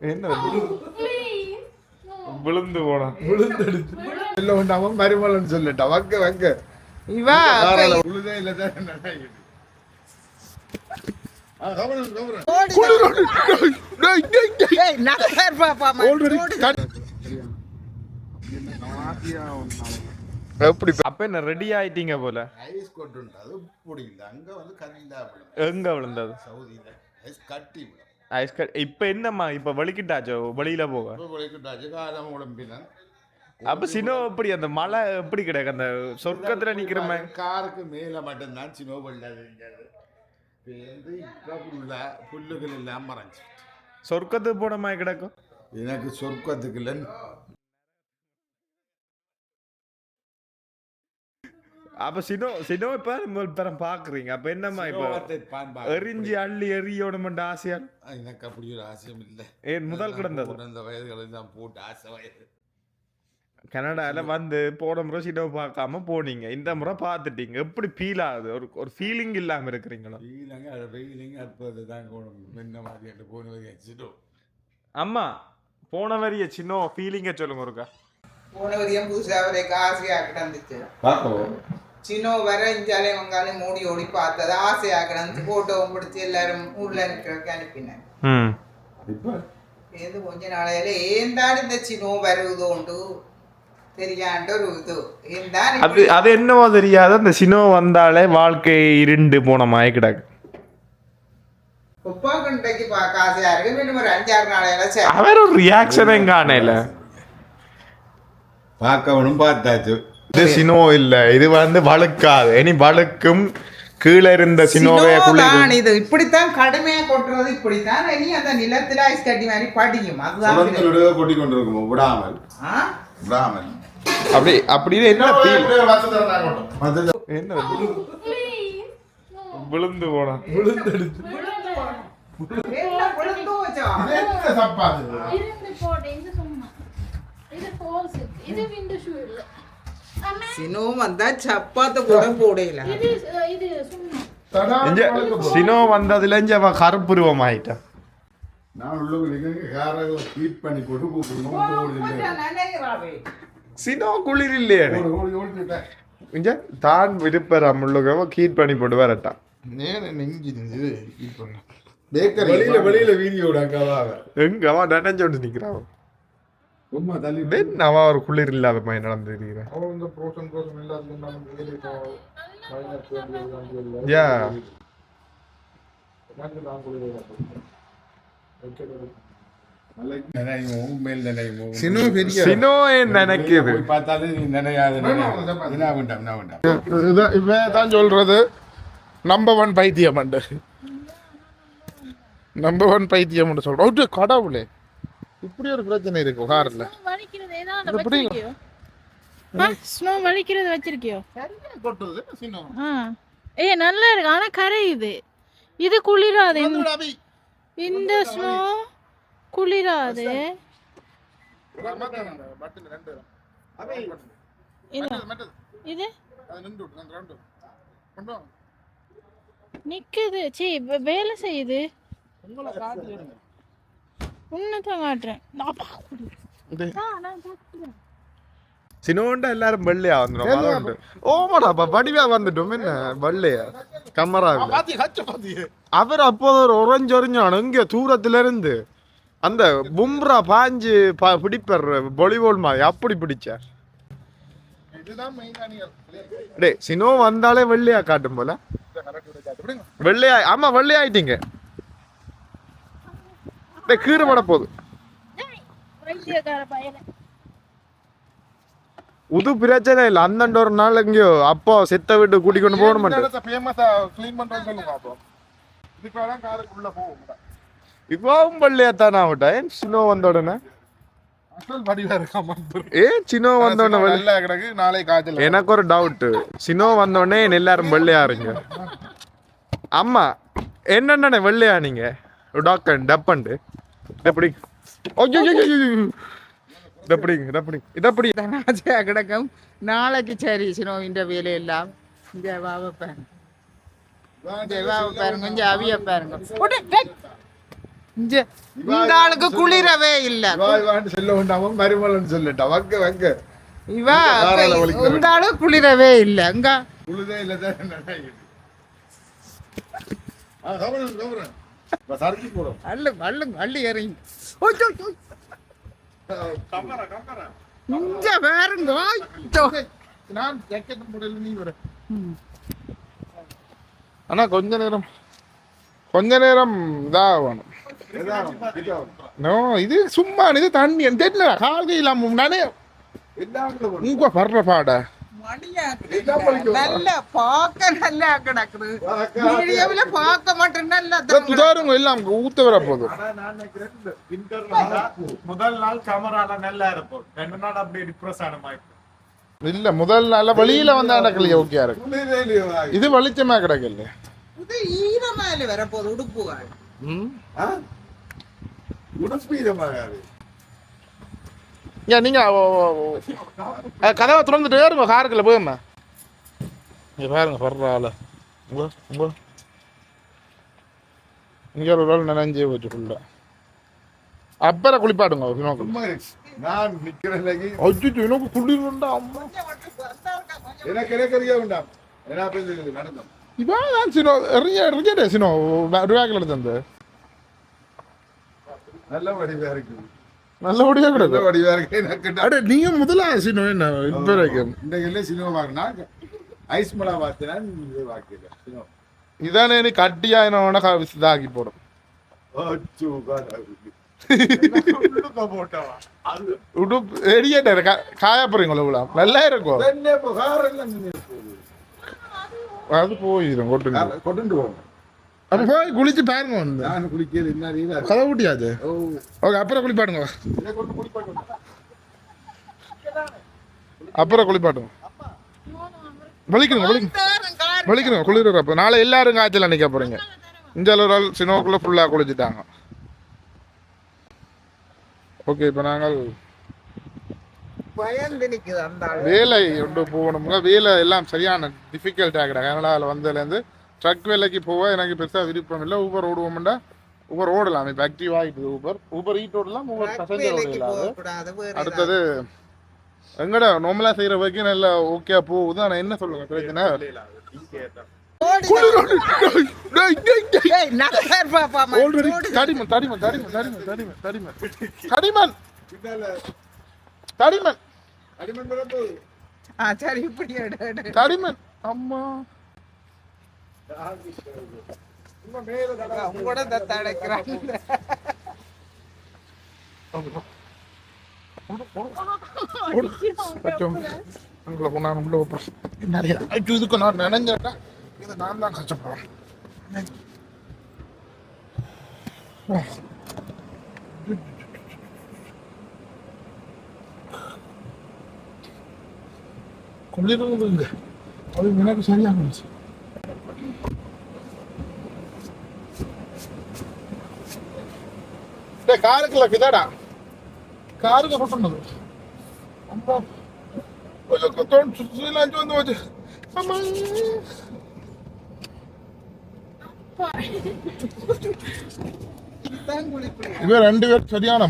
என்ன? விழுந்து போனா. விழுந்தெடுத்து. இல்ல அவன் மருமலன்னு சொல்லிட்டா. வங்க வங்க. இவா உழுதே இல்லை தான் அப்ப என்ன ரெடி ஆயிட்டீங்க போல? எங்க விழுந்தது? சவுதியில. ஐஸ் கட்டி ஐஸ் கட் இப்ப என்னம்மா? இப்ப வலிக்கிட்டாச்சோ வெளியில போக. இப்போ விளைக்கிட்டாச்சு காலம் உடம்பினான் அப்ப சினோ எப்படி? அந்த மலை எப்படி கிடக்கு? அந்த சொர்க்கத்துல நிக்கிற மாதிரி. காருக்கு மேல மட்டும்தான் சினோ பண்ணாதுங்கிறது பேருந்து இப்போ புல்ல புல்லுகள் எல்லாம் மறைஞ்சு சொர்க்கத்துக்கு போன மாதிரி கிடக்கும் எனக்கு சொர்க்கத்துக்கு இல்லை அப்ப சினோ சினோ இப்ப முதல் தரம் பாக்குறீங்க அப்ப என்னம்மா இப்ப. எரிஞ்சு அள்ளி எறியோட மட்டும் ஆசையா எனக்கு அப்படி ஒரு ஆசையும் இல்லை ஏன் முதல் கிடந்தது அந்த வயதுகளை தான் போட்டு ஆசை வயது கனடால வந்து போன முறை சினோ பார்க்காம போனீங்க இந்த முறை பார்த்துட்டீங்க எப்படி ஃபீல் ஆகுது ஒரு ஒரு ஃபீலிங் இல்லாம இருக்கிறீங்களா அது வெயிலுங்க அப்போது தான் முன்ன மாதிரி போன மாதிரி சினோ அம்மா போன வரிய சின்ன ஃபீலிங்க சொல்லுங்க ஒருக்கா போன வரையும் புதுசா வரை ஆசையா கிடந்துச்சு பார்க்கவும் சின்ன வர இஞ்சாலே வங்காலே மூடி ஓடி பார்த்தது. ஆசையா கிடந்து போட்டோவும் பிடிச்சி எல்லாரும் ஊர்ல ம். இப்போ? ஏது கொஞ்ச நாளையில ஏந்தாடு இந்த சினோ வருவதோண்டு அது அது என்னவோ தெரியாது அந்த சினோ வந்தாலே வாழ்க்கை இருண்டு போன மாதிரி கிடக்கு. உப்பா கண்டைக்கு பார்க்க ஆசையா இருக்கு. இன்னும் ஒரு அஞ்சாறு நாளையில சரி அவர் ஒரு ரியாக்ஷனே காணல. பார்க்கவனும் பார்த்தாச்சு. இது சினோ இல்ல. இது வந்து வழுக்காது. இனி வழுக்கும் கீழே இருந்த சினோவே குளிர் இது. இப்படித்தான் கடுமையா கொட்டுறது இப்படித்தான் இனி அந்த நிலத்துல ஐஸ் கட்டி மாதிரி படியும். அதுதான் கொட்டி கொண்டிருக்கும்? விடாமல். ஆ? விடாமல். அப்படி அப்படின்னு என்ன என்ன? விழுந்து போனா. எல்லாம் விழுந்து இருந்து சினோ வந்தா சப்பாத்து கூட போடையில சினோ வந்ததுல இங்க அவ கருப்புருவம் ஆயிட்டா நான் உள்ள காரை ஹீட் பண்ணி போடுறேன் சினோ குளிர் இல்லையே இங்க தான் விருப்பர் அம்முள்ளுக கீட் பண்ணி போட்டு வரட்டான் நேரம் நெஞ்சு இது ஹீட் பண்ண பேக்கரி வெளியில வெளியில வீடியோ விடாக்காவாக எங்க அவன் நினைஞ்சோண்டு நிக்கிறான் தள்ளி தென் ஒரு குளிர் இல்லாத மாதிரி நடந்து இருக்கிறேன் அவன் ப்ரோசன் எல்லாத்துக்கும் நம்ம வெளியே யா. சொல்றது. நம்பர் ஒன் பைத்தியம் நம்பர் ஒன் பைத்தியம் சொல்றோம். ஓட்டு கடவுளே. இப்படி ஒரு பிரச்சனை இருக்கு கார்ல வலிக்கிறது ஏதாவது இது பிடிங்க. வச்சிருக்கியோ. ஆ? ஸ்னோ வலிக்கிறது வச்சிருக்கியோ. கொட்டுது சினோ ஆ. ஏ நல்லா இருக்கு. ஆனா கரையுது இது. குளிராது. இந்த- ஸ்னோ குளிராது. இது. நிக்குது. சீ வேலை செய்யுது. உன்னதான் காட்டுறேன். சினோண்ட எல்லாரும் வெள்ளையா வந்துடும் ஓமாடா அப்ப வடிவா வந்துட்டோம். என்ன? வெள்ளையா? கமரா அவர் அப்போது ஒரு உறைஞ்சொறிஞ்சான். இங்க தூரத்துல இருந்து அந்த பும்ரா பாஞ்சு பா- பிடிப்பார் வாலிபால் மாதிரி. அப்படி பிடிச்சார் டேய் சினோ வந்தாலே வெள்ளையா காட்டும் போல. வெள்ளையா ஆமா வெள்ளையாயிட்டீங்க டேய் கீரை பட போகுது உது பிரச்சனை இல்ல. அந்தண்ட ஒரு நாள் எங்கேயோ அப்போ செத்த வீட்டு கூட்டி கொண்டு போக மாட்டேன் ஃபேமஸா க்ளீன் பண்றோம் சொல்லுங்க அப்போ இதுக்காக காருக்குள்ள போகும் இப்பவும் பள்ளியாத்தான் ஆகட்டேன் சினோ வந்த உடனே? ஏன் சினோ வந்த உடனே வெள்ளை- கிடக்கு நாளை காய்ச்சல். எனக்கு ஒரு டவுட் சினோ வந்த உடனே எல்லாரும் வெள்ளையாருங்க அம்மா என்னென்ன வெள்ளையா நீங்க? டாக்டர் டப்பண்டு. எப்படி இதப்படி ஆசையா கிடக்கும் நாளைக்கு சரி சினோவின் வேலையெல்லாம். இந்த வாவ பாருங்க. இந்த வாவ பாருங்க. அவிய இந்த ஆளுக்கு குளிரவே இல்ல. சொல்ல வேண்டாம? மருமலன்னு சொல்லட்டா. வங்க வங்க. இவ காரால வலிக்குது. இந்த ஆளுக்கு குளிரவே இல்ல. அங்க உழுதே இல்ல தான் அள்ளு அள்ளு அள்ளி இறங்கி இங்க ஐயோ. நான் ஜாக்கெட் போடல நீ வர. ஆனா கொஞ்ச நேரம். கொஞ்ச நேரம் இதாகணும் நோ இது சும்மா இது தண்ணி. தெரியல கால் இல்லாம நானே உங்க படுற பாட. துதாருங்க எல்லாம் ஊத்த வர போதும் முதல் நாள் கேமரால நல்லா இருக்கும். ரெண்டு நாள் அப்படியே டிப்ரெஸ் ஆன மாதிரி இல்ல முதல் நாள்ல வெளியில வந்து அடக்கலையே ஓகே இருக்கு இது வெளிச்சமா கிடக்கல. இது ஈரமால வரப்போகுது உடுப்புகள் ஏன் நீங்க ஓ. அஹ், கதவை திறந்துட்டு ஏறுங்க காருக்குள்ள போயுமா இங்க பாருங்க படுற ஆளு. உங்க இங்க ஒரு வேலை நினைஞ்சே போச்சு ஃபுல்லா அப்புறம் குளிப்பாடுங்க நான் நிக்கிறேன் அஜித் வினோக்கு குளிருண்டா அம்மா. எனக்கு எனக்கு அறிய வேண்டாம் என்ன பேசுறது நடந்தோம். இவன் தான் சினோ எறிய எறியடே சினோ எடுத்து நல்ல வடிவா இருக்கு. நல்லபடியா நல்ல கிடக்கு. வடிவா இருக்கு எனக்கு அட நீங்க முதல்ல சினோ என்ன? இப்ப வரைக்கும் இல்ல சினிமா வாங்கினா ஐஸ் மலா பார்த்தேன் இது வாக்கில சினிமா இதானே நீ கட்டியா என்ன இதாக்கி போடும். அச்சோ காடாவுக்கு போட்டவா? அது. உடுப்பு எரியட்டே காய போறீங்களா இவ்வளோ நல்லா இருக்கும். அது போயிடும் கார் கொண்டு போங்க. அப்ப போய் குளிச்சு பாருங்க வந்து நான் குளிக்கிறது என்ன நீதா கதை ஊட்டியாச்சு ஓ ஓகே அப்புறம் குளிப்பாடுங்க இதை கொண்டு குளிப்பாட்டு அப்புறம் குளிப்பாட்டுங்க வலிக்கிறங்க வலிக்க வலிக்கிறங்க குளிர் அப்போ நாளை எல்லாரும் காய்ச்சல் நினைக்க போறீங்க இந்த ஒரு ஆள் சினோக்குள்ள ஃபுல்லாக குளிச்சுட்டாங்க ஓகே இப்போ நாங்கள் பயந்து நிக்குது அந்த ஆளு வேலை கொண்டு போகணும்னா வேலை எல்லாம் சரியான டிஃபிகல்ட் ஆகிடா கனடாவில் வந்ததுலேருந்து ட்ரக் வேலைக்கு போக எனக்கு பெருசாக விருப்பம் இல்லை. ஊபர் ஓடுவோம்டா. ஊபர் ஓடலாம். இப்போ ஆக்டிவ் ஆகிட்டு ஊபர் ஊபர் ஈட் ஓடலாம் ஊபர் பசஞ்சர் ஓடலாம். அடுத்தது எங்கட நார்மலா செய்யற வரைக்கும் நல்லா ஓகே போகுது. ஆனா என்ன சொல்லுங்க பிரச்சனை தடிமன் தடிமன் தடிமன் தடிமன் தடிமன் தடிமன். தடிமன். தடிமன். தடிமன். அம்மா. உங்களோட தத்த அடைக்கிறாங்க கொஞ்சம் உங்களை கொண்டாந்து உள்ள வைப்பேன். நிறைய இதுக்கு நான் நினைஞ்சேன்டா இதை நான் தான் கஷ்டப்படுறேன் குளிருங்க அது எனக்கு சரியாக இருந்துச்சு டேய், காருக்குள்ள கிதாடா காருக்கு கொட்டுனது அம்மா. கொஞ்சம் கொத்தோன் சுற்றிலாம் வந்து வச்சு அம்மா. இவன் ரெண்டு பேரும் சரியான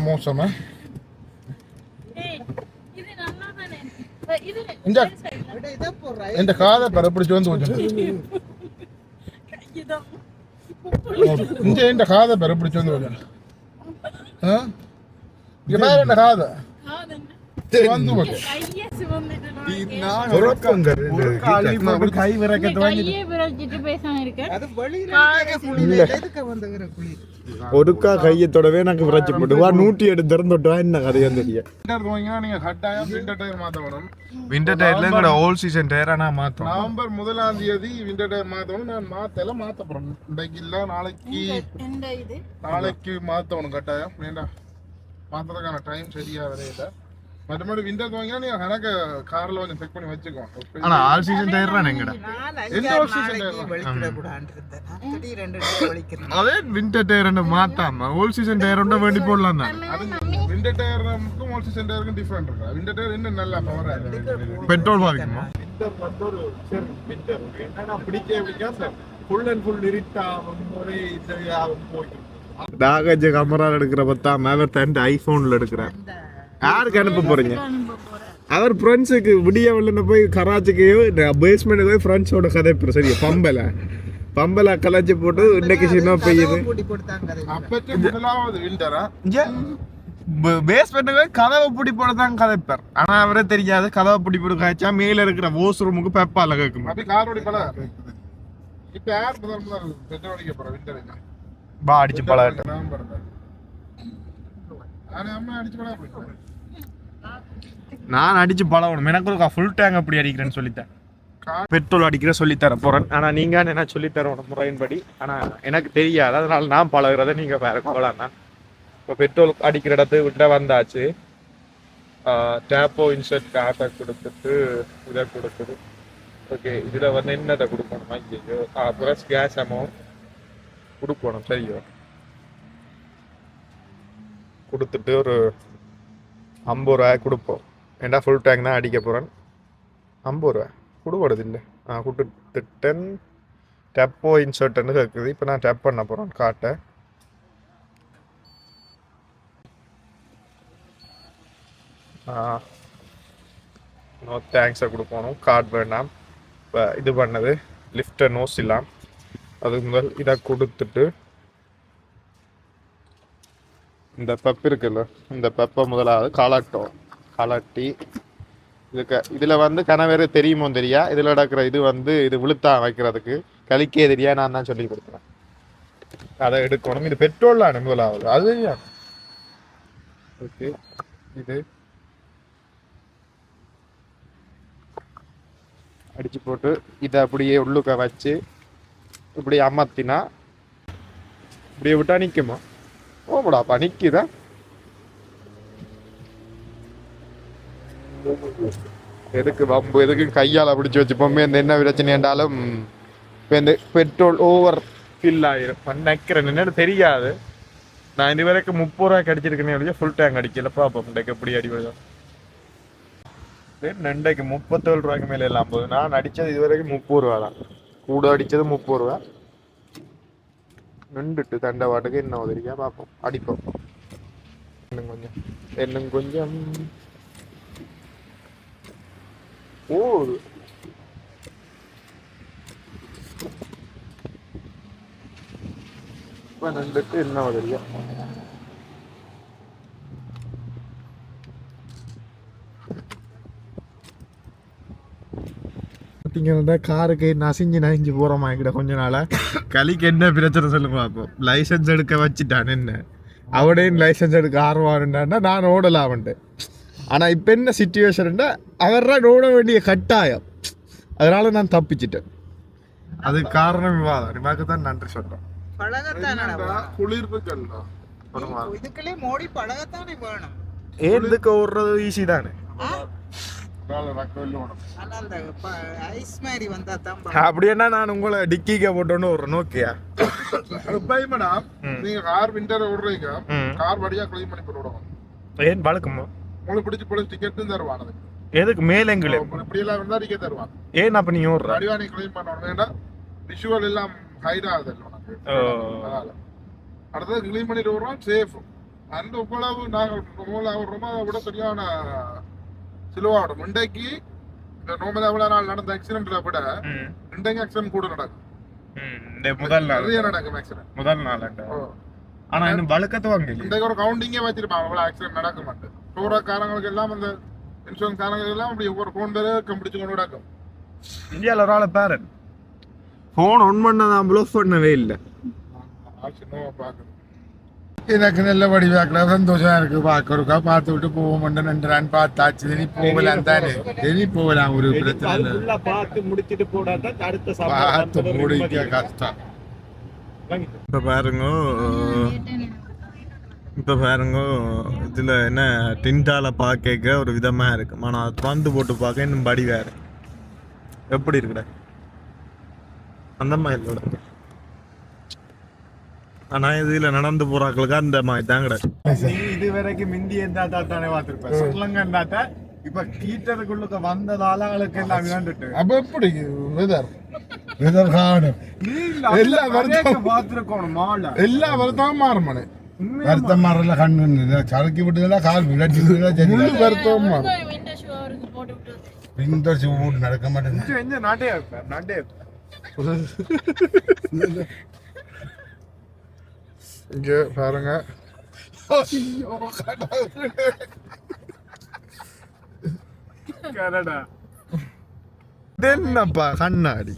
மோசமா ஏய், இது நல்லா தானே இது இந்த கை குளிர் ஒருக்கா கையை தொடவே எனக்கு விரைச்சி போட்டு வா நூற்றி எடுத்து திறந்துட்டு என்ன கதையும் தெரியும் விண்டர் டயர்ல எங்கட ஓல்ட் சீசன் டயரா நான் மாத்தோம் நவம்பர் முதலாம் தேதி விண்டர் டயர் மாத்தணும் நான் மாத்தல மாத்த போறேன் இன்றைக்கு இல்ல நாளைக்கு நாளைக்கு மாத்தணும் கட்டாயம் வேண்டாம் மாத்துறதுக்கான டைம் சரியா வரையில மற்றபடி விண்டர் வாங்கினா நீங்க கணக்க கார்ல கொஞ்சம் செக் பண்ணி வச்சுக்கோ. ஆனா ஆல் சீசன் டயர் தான் எங்கட? எந்த ஒரு நாளைக்கு டயர்? இருந்தேன். அதே விண்டர் டயர் மாத்தாம ஓல்ட் சீசன் டயர் வேண்டி போடலாம் தான் விண்டர் டயருக்கும் ஓல்ட் சீசன் டயருக்கும் டிஃபரெண்ட் இருக்கு? விண்டர் டயர் இன்னும் நல்லா பவர் பெட்ரோல் வாங்கிக்கணுமா? விண்டர் வந்து ஒரு சரி விண்டர் என்னன்னா பிடிக்க பிடிக்காம ஃபுல் அண்ட் ஃபுல் இருட்டாகும் ஒரே போயிட்டு நாகஜ கேமரா எடுக்கிற பத்தாம அவர் தன் ஐபோன்ல எடுக்கிறார் யாருக்கு அனுப்ப போறீங்க? அவர் ஃப்ரெண்ட்ஸுக்கு விடிய வெள்ளன போய் கராச்சிக்கு பேஸ்மெண்ட்டுக்கு போய் ஃப்ரெண்ட்ஸோட கதை சரியா? பம்பல. பம்பல கலாச்சி போட்டு இன்னைக்கு சின்ன பெய்யுது பேஸ்மெண்ட்டுக்கு போய் கதவை பிடி போட தான் கதைப்பார் ஆனா அவரே தெரியாது கதவை பிடி போட்டு காய்ச்சா மேல இருக்கிற ஓஸ் ரூமுக்கு பெப்பால கேட்குமா. இப்ப யார் முதல் முதல் பெட்ரோல் அடிக்க போற விண்டர் பா அடிச்சு பழகட்டும் நவம்பர் ஆனா அம்மா அடிச்சு பழக நான் அடிச்சு பழகணும். எனக்கு ஒரு ஃபுல் டேங்க் அப்படி அடிக்கிறேன்னு சொல்லித்தேன் பெட்ரோல் அடிக்கிற சொல்லித்தர போறேன். ஆனா நீங்க என்ன சொல்லித்தரணும் முறையின்படி? ஆனா எனக்கு தெரியாது. அதனால நான் பழகுறத நீங்க வேற கவலைண்ணா இப்போ பெட்ரோல் அடிக்கிற இடத்து விட்ட வந்தாச்சு. டேப்போ இன்சர்ட் காட்டை கொடுத்துட்டு இதை கொடுக்குது ஓகே இதுல வந்து என்னதை கொடுக்கணுமா? ஐயோ ப்ளஸ் கேஸ் அமௌண்ட் கொடுக்கணும். சரியோ. கொடுத்துட்டு ஒரு ஐம்பது ரூபாய் கொடுப்போம். ஏன்டா ஃபுல் டேங்க் தான் அடிக்க போகிறேன் ஐம்பது ரூபா கொடுப்படுது இல்லை. ஆ கொடுத்துட்டேன் டெப்போ இன்சர்ட்னு இருக்குது இப்போ நான் டெப் பண்ண போகிறேன் காட்டை. நோ தேங்க்ஸை கொடுக்கணும் கார்டு வேண்டாம் இப்போ இது பண்ணது. லிஃப்டை நோஸ் இல்லாம். அதுக்கு முதல் இதை கொடுத்துட்டு இந்த பெப் இருக்குல்ல இந்த பெப்பை முதலாவது காலாட்டோம். காலாட்டி இதுக்கு இதில் வந்து கணவர் தெரியுமோ தெரியா? இதில் நடக்கிற இது வந்து இது விழுத்தா வைக்கிறதுக்கு கழிக்கே தெரியா? நான் தான் சொல்லி கொடுக்குறேன். அதை எடுக்கணும். இது பெட்ரோல் முதலாவது. அது ஓகே. இது. அடித்து போட்டு இதை அப்படியே உள்ளுக்க வச்சு இப்படி அமர்த்தினா இப்படியே விட்டா நிற்குமா ஓமடாப்பா பனிக்குதா எதுக்கு வம்பு எதுக்கு கையால் பிடிச்சி வச்சுப்போமே இந்த என்ன பிரச்சனை என்றாலும் இப்போ இந்த பெட்ரோல் ஓவர் ஃபில் ஆயிரும். நினைக்கிறேன் என்னன்னு தெரியாது. நான் இது வரைக்கும் முப்பது ரூபாய்க்கு அடிச்சிருக்கேன் ஃபுல் டேங்க் அடிக்கல. பாப்போம் இன்றைக்கு எப்படி அடி வருதோ ரெண்டைக்கு முப்பத்தேழு ரூபாய்க்கு மேலே எல்லாம் போகுது. நான் அடித்தது இது வரைக்கும் முப்பது ரூபா தான். கூட அடித்தது முப்பது ரூபா நின்றுட்டு தண்டை வாட்டுக்கு என்ன உதவியா பார்ப்போம். அடிப்போம். இன்னும் கொஞ்சம்? இன்னும் கொஞ்சம்? ஓ. இப்போ நின்றுட்டு என்ன உதவியா பார்த்தீங்கன்னா காருக்கு நசிஞ்சு நசிஞ்சு போகிறோமா எங்கிட்ட கொஞ்ச நாளா. கலிக்கு என்ன பிரச்சனை சொல்லுங்க பார்ப்போம் லைசன்ஸ் எடுக்க வச்சுட்டான் என்ன? அவடையும் லைசன்ஸ் எடுக்க ஆர்வம்னா நான் ஓடலாம் அவன்ட்டு ஆனால் இப்போ என்ன சுச்சுவேஷன்னா அவர்தான் ஓட வேண்டிய கட்டாயம். அதனால நான் தப்பிச்சிட்டேன். அது காரணம் விவாதம். நிமாக்கு தான் நன்றி சொல்கிறேன் பழகத்தானடா குளிர் இருக்குல்ல இதுக்குள்ளே மோடி பழகத்தானே வேணும்? ஏந்துக்கு ஓடுறது ஈஸி தானே? அப்படின்னா நான் உங்களை டிக்கிக்க போட்டோன்னு ஒரு நோக்கியா? பை மேடம் நீங்க கார் விண்டர் ஓடுறீங்க ம். கார் வழியா க்ளீன் பண்ணி போட்டு விடணும். ஏன் வழக்கமா? உங்களுக்கு பிடிச்சி போலீஸ் டிக்கெட்டும் தருவான் அதுக்கு. எதுக்கு? மேலெங்களே இப்படி எல்லாம் இருந்தா டிக்கெட் தருவான் ஏன் அப்ப நீ ஓடுற? வடிவா நீ க்ளீன் பண்ணணும். ஏன்னா விஷுவல் எல்லாம் ஹைட் ஆகுது உனக்கு. அடுத்தது க்ளீன் பண்ணிட்டு வருவோம். சேஃப் அந்த உப்பளவு நாங்கள் விடுறோமோ அதை விட சரியான சிலுவாடும் இன்றைக்கு இந்த நோமலா எவ்வளவு நாள் நடந்த ஆக்சிடென்ட்ல விட இன்றைக்கு ஆக்சிடென்ட் கூட நடக்கும். இந்த முதல் நாள். நிறைய நடக்கும் ஆக்சிடென்ட் முதல் நாள் ஆனா இன்னும் வழக்கத்து வாங்க இன்றைக்கு ஒரு கவுண்டிங்கே வச்சிருப்பான் அவ்வளவு ஆக்சிடென்ட் நடக்க மாட்டேன். டூரக்காரங்களுக்கு எல்லாம் அந்த இன்சூரன்ஸ் காரங்களுக்கு எல்லாம் அப்படி ஒவ்வொரு ஃபோன் பேரு கம்பிடிச்சு கொண்டு நடக்கும். இந்தியாவில் ஒரு ஆளை பேரன் ஃபோன் ஒன் பண்ணதான் ப்ளூஃப் பண்ணவே இல்லை. பார்க்கணும். எனக்கு நல்ல வடிவாக்கல சந்தோஷமா இருக்கு. பார்க்கறக்கா பார்த்து விட்டு போவோம். நன்றான் பார்த்தாச்சு. இனி போகலாம். தானே? இனி போகலாம். ஒரு பிரச்சனை இல்லை. பார்த்து முடிச்சிட்டு போடாதான் அடுத்த பார்த்து முடிக்க கஷ்டம். இப்போ பாருங்க. இப்போ பாருங்க. இதில் என்ன? டின்டால பார்க்க ஒரு விதமாக இருக்கு. ஆனால் திறந்து போட்டு பார்க்க இன்னும் படி வேறு எப்படி இருக்குடா? அந்த மாதிரி இல்லைடா. ஆனா இதுல நடந்து போறாக்களுக்கு அந்த மாதிரி தான் கிடையாது. இது வரைக்கும் இந்திய இருந்தா தானே பார்த்திருப்ப. ஸ்ரீலங்கா இப்ப கீட்டருக்குள்ளுக்கு வந்ததால ஆளுக்கு எல்லாம் விளாண்டுட்டு அப்ப எப்படி? வெதர் வெதர் காணும். எல்லா வருத்தம். பார்த்துருக்கணும் மாலை. எல்லா வருத்தமும் மாறும் மனே. வருத்தம் மாறல கண்ணு சரக்கி விட்டுதெல்லாம் கால் விளையாட்டு முழு வருத்தமும் மாறும். விண்டர் ஷூ போட்டு நடக்க மாட்டேங்குது. நாட்டே நாட்டே இங்க பாருங்க. கனடா. என்னப்பா கண்ணாடி.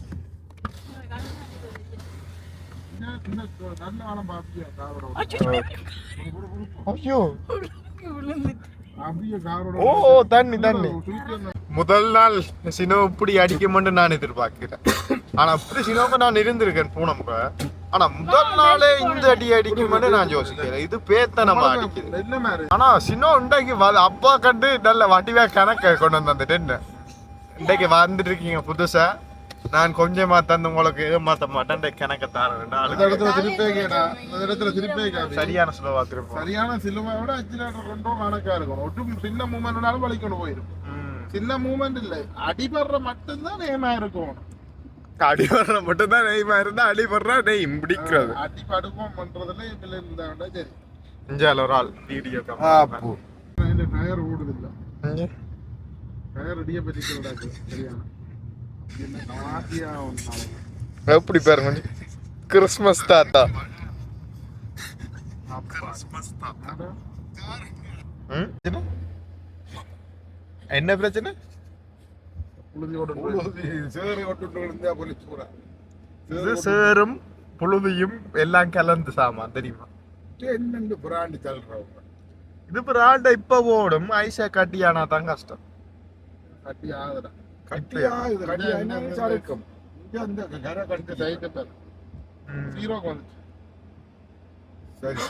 ஓ தண்ணி தண்ணி. முதல் நாள் சினோ இப்படி அடிக்குமென்று நான் எதிர்பார்க்கிறேன். ஆனா அப்படி சினோக்கு நான் இருந்திருக்கேன் பூனம்ப ஆனா முதல் நாளே இந்த அடி அடிக்குமென்று நான் யோசிக்கிறேன் இது பேத்தனமா அடிக்குது. ஆனா சின்ன இன்றைக்கு வ- அப்பா கண்டு நல்ல வட்டிவா கணக்க கொண்டு வந்து இன்றைக்கு வந்துட்டு இருக்கீங்க புதுசா? நான் கொஞ்சமா தந்து உங்களுக்கு ஏமாத்த மாட்டேன். கணக்க அந்த தாரேன் இடத்துல திருப்பே அந்த சரியான சுலவா திருப்போம். சரியான சிலுவை விட அச்சிலேட்டர் ரெண்டும் கணக்கா இருக்கும் ஒட்டும் சின்ன மூமெண்ட்னாலும் வலிக்கணும் போயிருக்கும் சின்ன மூமெண்ட் இல்ல. அடிபடுற மட்டும்தான் நேமா இருக்கும் அடி வர்ற மட்டும் தான் நெய்மா இருந்தா அடி வர்றா நெய் பிடிக்கிறது அடி படுப்போம் பண்றதுல இதுல இருந்தா சரி. இஞ்சால ஒரு ஆள். வீடியோ ஆப்பு இந்த டயர் ஓடுது இல்ல டயர் அடிய பற்றிக்கிறாங்க சரியான எப்படி பாருங்க கிறிஸ்மஸ் தாத்தா? என்ன பிரச்சனை புழுதி ஓட்டு சேறு கொட்டு விழுந்தா போலீஸ் பூரா இது சேரும் புழுதியும் எல்லாம் கலந்து சாமான் தெரியுமா? என்னென்று பிராண்டு தள்ளுறவங்க இது பிராண்ட இப்ப ஓடும் ஐசா கட்டியானா தான் கஷ்டம். கட்டி ஆகுதுடா கட்டியா இது கட்டியா என்ன சறுக்கும் இங்க அந்த கரை கட்டு ஜீரோக்கு வந்துச்சு. சரி.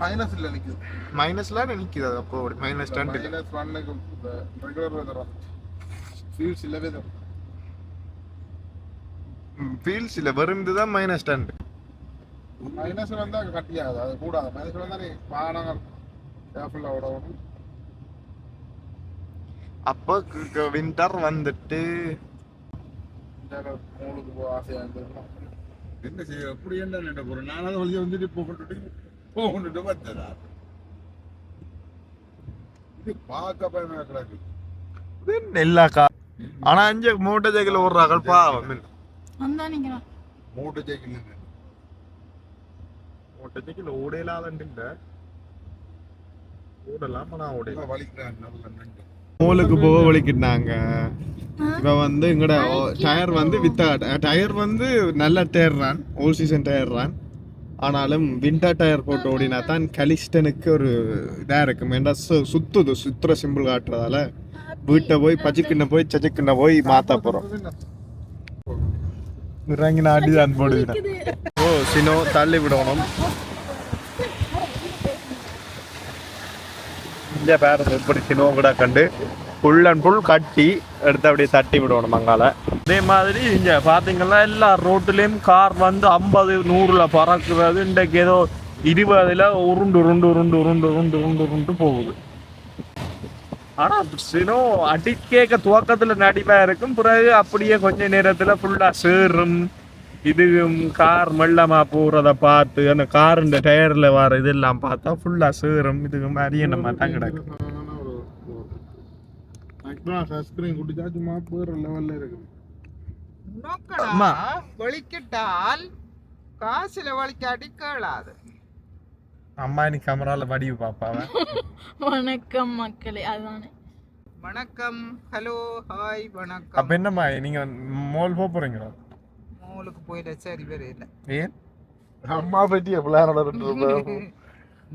மைனஸ் இல்ல நிக்குது. மைனஸ்ல நிக்குது அப்போ மைனஸ் ரெண்டு மைனஸ் ஒன்னுக்கு ரெகுலர் வெதர் ஃபியூஸ் இல்ல வெதர் ஃபீல்ஸ் இல்ல வெறும் இதுதான் மைனஸ் டென் மைனஸ் வந்தா கட்டி ஆகுது அது கூடாது. மைனஸ் வந்தா நீ வாகனங்கள் கேர்ஃபுல்லா விடணும். அப்போ வின்டர் வந்துட்டு மூணுக்கு போக ஆசையா இருந்ததுன்னா என்ன செய்ய எப்படி என்ன நினைக்க போறேன் நான் அதை வழியை வந்துட்டு போகணுட்டு போகணுட்டு வந்ததா? இது பார்க்க பயமா கிடக்கு. எல்லா கா ஆனா அஞ்சு மூட்டை ஜெகில் ஓடுறாங்க பாவம். மூட்டை சைக்கிள் மூட்டை ஜெகில் ஓடையிலாதண்டு இல்ல. ஓடலாம் ஆனா ஓடையில நண்டு. மூலுக்கு போக வலிக்கிட்டாங்க இப்ப வந்து எங்கட டயர் வந்து வித்த டயர் வந்து நல்ல டயர் தான். ஓல் சீசன் டயர் தான். ஆனாலும் விண்டர் டயர் போட்டு ஓடினா தான் கலிஸ்டனுக்கு ஒரு இதா இருக்கும். ஏன்னா சுத்துது சுத்துற சிம்பிள் காட்டுறதால. வீட்டை போய் பச்சுக்கிண்ண போய் சச்சுக்கிண்ண போய் மாத்த போறோம். இறங்கி நான் அடிதான் போடுவேன் ஓ சினோ தள்ளி விடணும். இங்கே பாருங்க இப்படி சினோ கூட கண்டு ஃபுல் அண்ட் ஃபுல் கட்டி எடுத்து அப்படியே தட்டி விடணும் மங்கால. அதே மாதிரி இங்கே பார்த்தீங்கன்னா எல்லா ரோட்டுலேயும் கார் வந்து ஐம்பது நூறில் பறக்குறது இன்றைக்கு ஏதோ இருபதுல உருண்டு உருண்டு உருண்டு உருண்டு உருண்டு உருண்டு உருண்டு போகுது. ஆனா சினோ அடிக்கேக்க துவக்கத்துல நடிப்பா இருக்கும். பிறகு அப்படியே கொஞ்ச நேரத்துல ஃபுல்லா சேரும். இது கார் மெல்லமா போறத பார்த்து அந்த காருண்ட டயர்ல வர இதெல்லாம் பார்த்தா ஃபுல்லா சேரும். இது மாதிரி நம்ம தான் கிடக்கு. சன்ஸ்கிரீன் குடிச்சா சும்மா பேர் லெவல்ல இருக்கு அம்மா. வலிக்கிட்டால் காசுல வலிக்காட்டி கேளாது அம்மா நீ கேமரால வடிவு பாப்பாவ. வணக்கம் மக்களே அதுதானே வணக்கம் ஹலோ ஹாய் அப்ப வணக்கம் என்னம்மா நீங்க மோல் போக போறீங்களா? மூலுக்கு போயிட சரி வரையில ஏன்? அம்மா எவ்வளோ நடந்துட்டு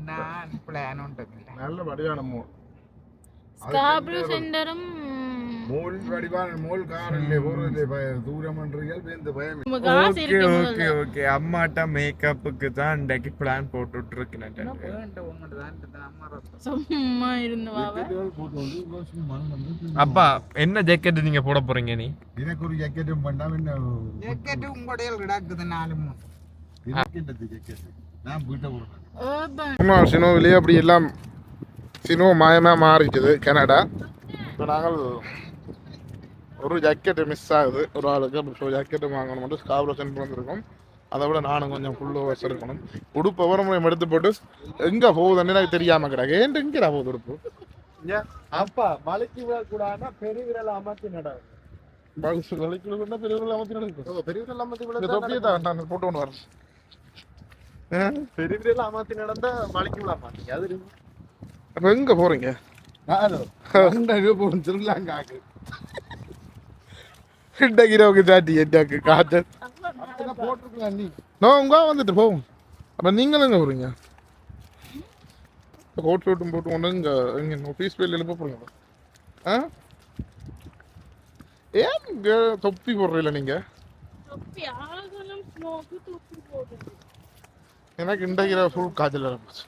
நான் பிளான் உண்டுமில்ல நல்ல வடிவான மூல் வடிவான மூல் கார் இல்லை போறது தூரம் என்றீர்கள் வேந்து பயம். உங்க காசு ஓகே இருக்கு ஓகே. ஓகே அம்மாட்ட மேக்கப்புக்கு தான் இன்றைக்கு பிளான் போட்டுட்டு இருக்கேன் சும்மா இருந்து அப்பா என்ன ஜாக்கெட் நீங்க போட போறீங்க நீ? எனக்கு ஒரு ஜாக்கெட்டும் பண்ணாம என்ன? ஜெக்கெட்டு உங்களுடைய கிடக்குது நாலு மூணு. ஜாக்கெட் நான் வீட்டை போடுறேன். அப்படி எல்லாம் சினோ மாயமா மாறிட்டது கனடா இப்போ நாங்கள் ஒரு ஜாக்கெட் மிஸ் ஆகுது ஒரு ஆளுக்கு அப்படி ஜாக்கெட் வாங்கணும் மட்டும் ஸ்காப்ல சென்ட் வந்திருக்கோம் அதை விட நானும் கொஞ்சம் ஃபுல்லு வச்சு இருக்கணும் உடுப்பு ஒவ்வொரு முறையும் எடுத்து போட்டு எங்க போகுதுன்னு எனக்கு தெரியாம கிடக்கு ஏன் எங்கடா போகுது உடுப்பு அப்பா மலைக்கு விழக்கூடாதுன்னா பெரிய விரல் அமர்த்தி நட பல்ஸ் வலிக்குள்ள பெரிய அமைச்சு நடக்கும் பெரிய விரல் அமர்த்தி இந்த தொப்பியை தான் நான் போட்டு ஒன்று வரேன் பெரிய விரல் அமர்த்தி நடந்தா மலைக்கு விழ மாட்டீங்க அது அப்ப எங்க போறீங்க? போகணும் திருவிழாங்காக்கு கிட்டகிரவுக்கு சாட்டி எட்டாக்கு காய்ச்சல் போட்டிருக்கலாம் நீ. நோ உங்க வந்துட்டு போவோம் அப்ப நீங்களும் எங்க போறீங்க? கோட் ஷூட்டும் போட்டு கொண்டு இங்க இங்க ஃபீஸ் பேல் எழுப்ப போறீங்க ஆ? ஏன் இங்க தொப்பி போடுறீல நீங்க? தொப்பி ஆகணும் ஸ்னோக்கு தொப்பி போடுறது. எனக்கு இண்டகிற ஃபுல் காய்ச்சல் ஆரம்பிச்சு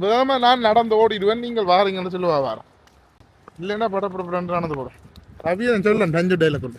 வேகமா நான் நடந்து ஓடிடுவேன். நீங்கள் வாரீங்கன்னு சொல்லுவா வாரம். இல்லைன்னா படப்பட நடந்து போடும். ரவியை சொல்ல. நஞ்சு டைல கொண்டு